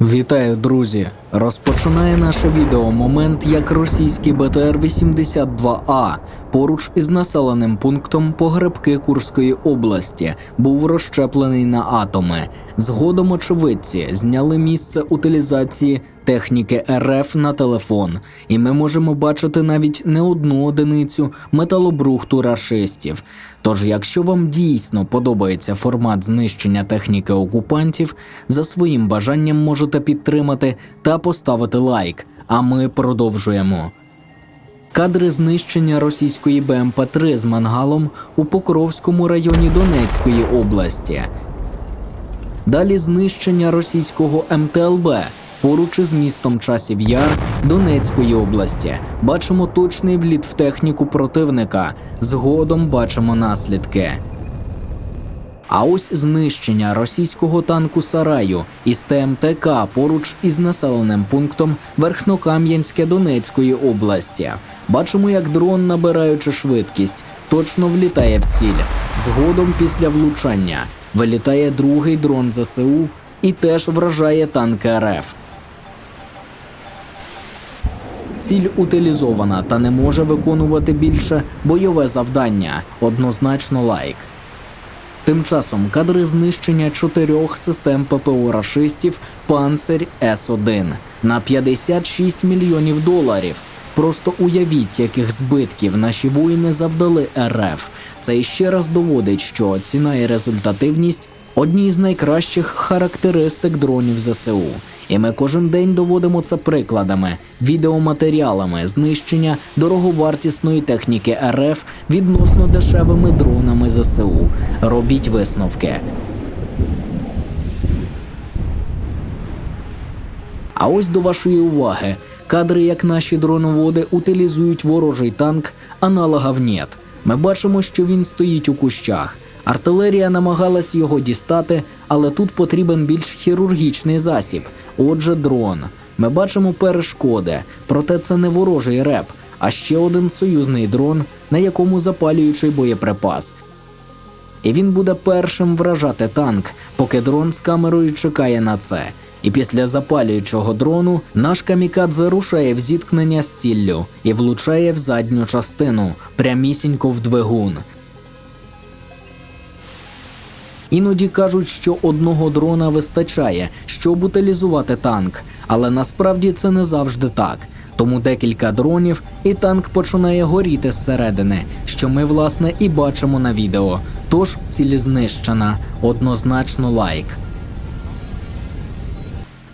Вітаю, друзі! Розпочинає наше відео момент, як російський БТР-82А поруч із населеним пунктом Погребки Курської області був розщеплений на атоми. Згодом очевидці зняли місце утилізації техніки РФ на телефон, і ми можемо бачити навіть не одну одиницю металобрухту рашистів. Тож, якщо вам дійсно подобається формат знищення техніки окупантів, за своїм бажанням можете підтримати та поставити лайк. А ми продовжуємо. Кадри знищення російської БМП-3 з мангалом у Покровському районі Донецької області. Далі знищення російського МТЛБ поруч із містом Часів Яр Донецької області. Бачимо точний вліт в техніку противника. Згодом бачимо наслідки. А ось знищення російського танку Сараю із ТМТК поруч із населеним пунктом Верхнокам'янське Донецької області. Бачимо, як дрон, набираючи швидкість, точно влітає в ціль. Згодом після влучання вилітає другий дрон ЗСУ і теж вражає танк РФ. Ціль утилізована та не може виконувати більше бойове завдання. Однозначно лайк. Тим часом кадри знищення чотирьох систем ППО рашистів Панцирь С1 на 56 мільйонів доларів. Просто уявіть, яких збитків наші воїни завдали РФ. Це іще раз доводить, що ціна і результативність одні з найкращих характеристик дронів ЗСУ. І ми кожен день доводимо це прикладами, відеоматеріалами знищення дороговартісної техніки РФ відносно дешевими дронами ЗСУ. Робіть висновки. А ось до вашої уваги кадри, як наші дроноводи утилізують ворожий танк аналога ВНЕТ. Ми бачимо, що він стоїть у кущах. Артилерія намагалась його дістати, але тут потрібен більш хірургічний засіб. Отже, дрон. Ми бачимо перешкоди, проте це не ворожий реп, а ще один союзний дрон, на якому запалюючий боєприпас. І він буде першим вражати танк, поки дрон з камерою чекає на це. І після запалюючого дрону наш камікадзе рушає в зіткнення з ціллю і влучає в задню частину, прямісінько в двигун. Іноді кажуть, що одного дрона вистачає, щоб утилізувати танк, але насправді це не завжди так. Тому декілька дронів, і танк починає горіти зсередини, що ми власне і бачимо на відео. Тож ціль знищена, однозначно лайк.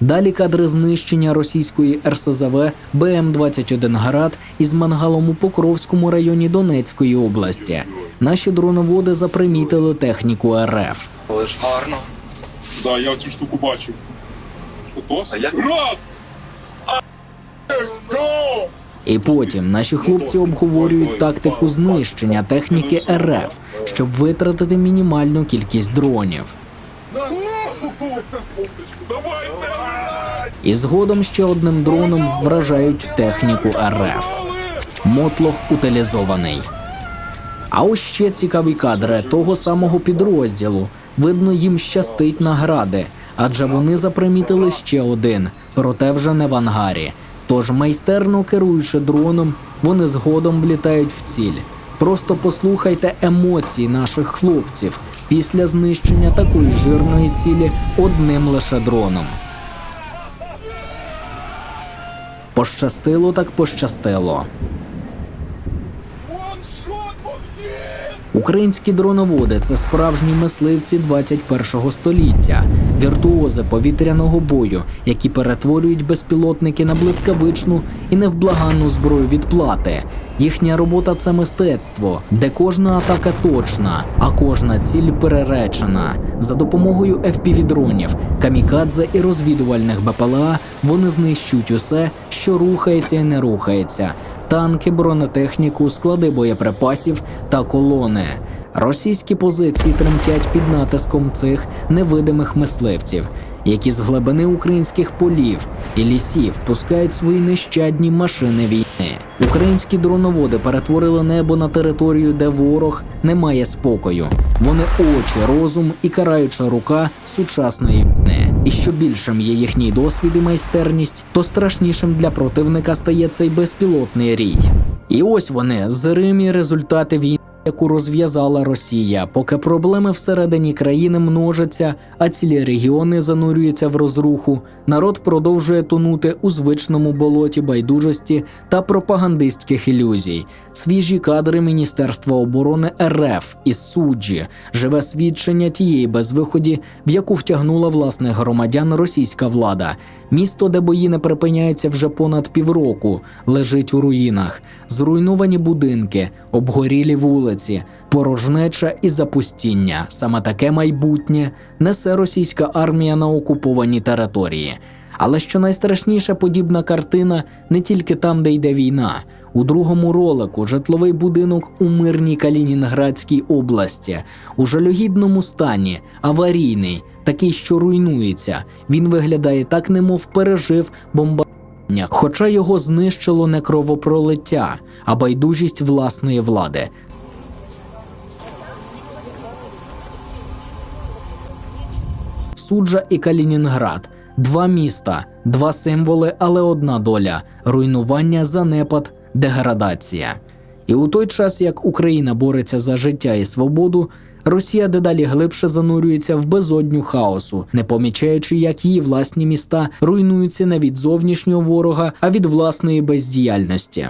Далі кадри знищення російської РСЗВ БМ-21 Град із мангалом у Покровському районі Донецької області. Наші дроноводи запримітили техніку РФ. Але ж гарно. Да, я цю штуку бачив. А як- Рад! Го! І потім наші хлопці обговорюють тактику знищення техніки РФ, щоб витратити мінімальну кількість дронів. І згодом ще одним дроном вражають техніку РФ. Мотлох утилізований. А ось ще цікаві кадри того самого підрозділу. Видно, їм щастить награди, адже вони запримітили ще один, проте вже не в ангарі. Тож, майстерно керуючи дроном, вони згодом влітають в ціль. Просто послухайте емоції наших хлопців після знищення такої жирної цілі одним лише дроном. Пощастило так пощастило. Українські дроноводи це справжні мисливці 21-го століття, віртуози повітряного бою, які перетворюють безпілотники на блискавичну і невблаганну зброю відплати. Їхня робота це мистецтво, де кожна атака точна, а кожна ціль переречена. За допомогою FPV-дронів, камікадзе і розвідувальних БПЛА вони знищують усе, що рухається і не рухається танки, бронетехніку, склади боєприпасів та колони. Російські позиції тремтять під натиском цих невидимих мисливців, які з глибини українських полів і лісів пускають свої нещадні машини війни. Українські дроноводи перетворили небо на територію, де ворог не має спокою. Вони очі, розум і караюча рука сучасної війни. І що більшим є їхній досвід і майстерність, то страшнішим для противника стає цей безпілотний рій. І ось вони зримі результати війни, яку розв'язала Росія, поки проблеми всередині країни множаться, а цілі регіони занурюються в розруху. Народ продовжує тонути у звичному болоті байдужості та пропагандистських ілюзій. Свіжі кадри Міністерства оборони РФ із суджі живе свідчення тієї безвиході, в яку втягнула власних громадян російська влада. Місто, де бої не припиняються вже понад півроку, лежить у руїнах, зруйновані будинки, обгорілі вулиці, порожнеча і запустіння. Саме таке майбутнє несе російська армія на окупованій території. Але що найстрашніша подібна картина не тільки там, де йде війна. У другому ролику житловий будинок у мирній Калінінградській області у жалюгідному стані, аварійний, такий, що руйнується. Він виглядає так, немов пережив бомбардування, хоча його знищило не кровопролиття, а байдужість власної влади. Суджа і Калінінград. Два міста, два символи, але одна доля руйнування, занепад, деградація. І у той час, як Україна бореться за життя і свободу, Росія дедалі глибше занурюється в безодню хаосу, не помічаючи, як її власні міста руйнуються не від зовнішнього ворога, а від власної бездіяльності.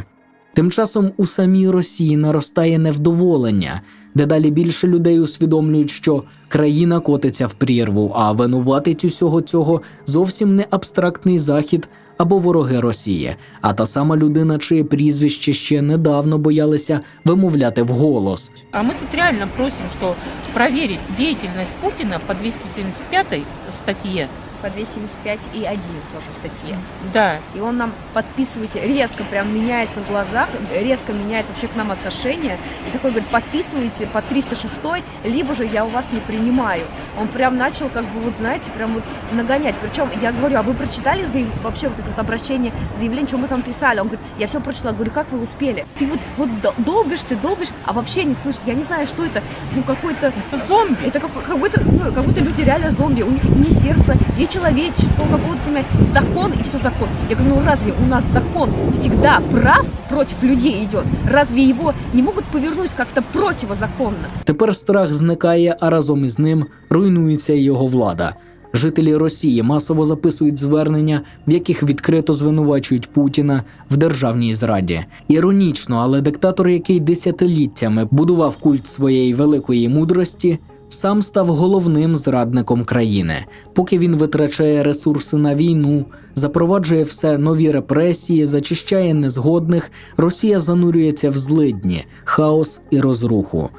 Тим часом у самій Росії наростає невдоволення. Дедалі більше людей усвідомлюють, що країна котиться в прірву, а винуватець усього цього зовсім не абстрактний захід або вороги Росії, а та сама людина, чиє прізвище ще недавно боялися вимовляти вголос. А мы тут реально просим, что проверить деятельность Путина по 275 статье. По 275 и 1 тоже статье. Да, И он нам подписывайте, резко прям меняется в глазах, резко меняет вообще к нам отношение. И такой говорит, подписывайте по 306, либо же я у вас не принимаю. Он прям начал, как бы, вот знаете, прям вот нагонять. Причем я говорю, а вы прочитали заяв- вообще вот это вот обращение, заявление, что мы там писали? Он говорит, я все прочитала. Говорю, как вы успели? Ты вот, вот дол- долбишься, долбишь, а вообще не слышишь. Я не знаю, что это. Ну, какой-то это зомби. это как, как будто, ну, как будто люди реально зомби. У них ни сердца, ни человеческого понимаете, закон и все закон. Я говорю, ну разве у нас закон всегда прав против людей идет? Разве его не могут повернуть как-то противозаконно? Тепер страх зникає, а разом із ним руйнується його влада. Жителі Росії масово записують звернення, в яких відкрито звинувачують Путіна в державній зраді. Іронічно, але диктатор, який десятиліттями будував культ своєї великої мудрості, сам став головним зрадником країни. Поки він витрачає ресурси на війну, запроваджує все нові репресії, зачищає незгодних, Росія занурюється в злидні, хаос і розруху.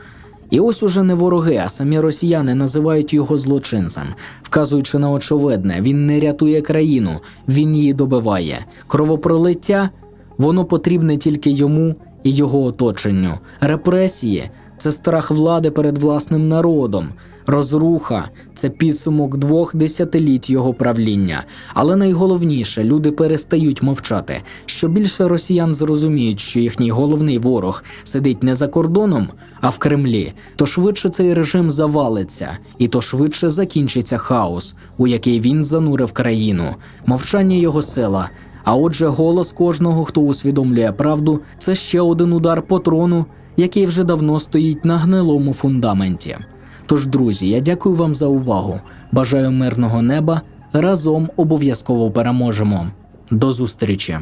І ось уже не вороги, а самі росіяни називають його злочинцем, вказуючи на очевидне, він не рятує країну, він її добиває. Кровопролиття воно потрібне тільки йому і його оточенню. Репресії це страх влади перед власним народом. Розруха це підсумок двох десятиліть його правління. Але найголовніше, люди перестають мовчати. Що більше росіян зрозуміють, що їхній головний ворог сидить не за кордоном, а в Кремлі, то швидше цей режим завалиться, і то швидше закінчиться хаос, у який він занурив країну. Мовчання його сила. А отже, голос кожного, хто усвідомлює правду, це ще один удар по трону, який вже давно стоїть на гнилому фундаменті. Тож, друзі, я дякую вам за увагу. Бажаю мирного неба. Разом обов'язково переможемо. До зустрічі!